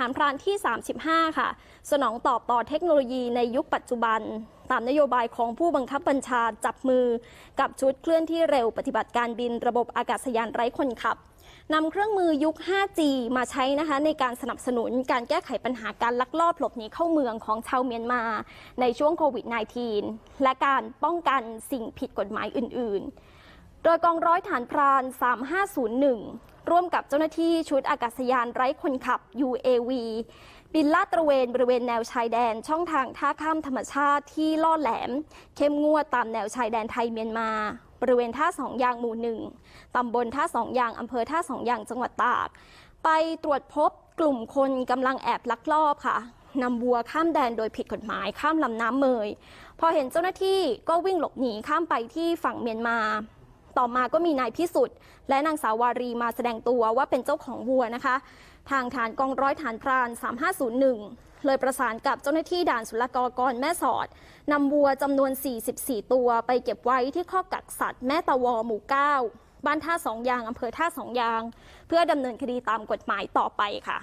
ฐานพรานที่ 35 ค่ะ สนองตอบต่อเทคโนโลยีในยุคปัจจุบัน ตามนโยบายของผู้บังคับบัญชาจับมือ กับชุดเคลื่อนที่เร็วปฏิบัติการบินระบบอากาศยานไร้คนขับนำเครื่องมือยุค 5G มาใช้นะคะในการสนับสนุนการแก้ไขปัญหาการลักลอบหลบหนีเข้าเมืองของชาวเมียนมา ในช่วงโควิด -19 และการป้องกันสิ่งผิดกฎหมายอื่น ๆ โดยกองร้อยฐานพราน 3501 ร่วมกับเจ้าหน้าที่ชุดอากาศยานไร้คนขับ UAV บินลาดตระเวนบริเวณแนวชายแดนช่องทางท่าข้ามธรรมชาติที่ล่อแหลม เข้มงวดตามแนวชายแดนไทยเมียนมา บริเวณท่าสองยางหมู่หนึ่งตำบลท่าสองยางอำเภอท่าสองยางจังหวัดตาก ไปตรวจพบกลุ่มคนกำลังแอบลักลอบค่ะนำวัวข้ามแดนโดยผิดกฎหมายข้ามลำน้ำเมย พอเห็นเจ้าหน้าที่ก็วิ่งหลบหนีข้ามไปที่ฝั่งเมียนมา ต่อมาก็มีนายพิสุทธิ์และนางสาววารีมาแสดงตัวว่าเป็นเจ้าของวัวนะคะ ทางฐานกองร้อยฐานพราน 3501 เลยประสานกับเจ้าหน้าที่ด่านศุลกากรแม่สอดนำวัวจำนวน 44 ตัวไปเก็บไว้ที่ข้อกักสัตว์แม่ตะวอหมู่ 9 บ้านท่าสองยางอำเภอท่าสองยาง เพื่อดำเนินคดีตามกฎหมายต่อไปค่ะ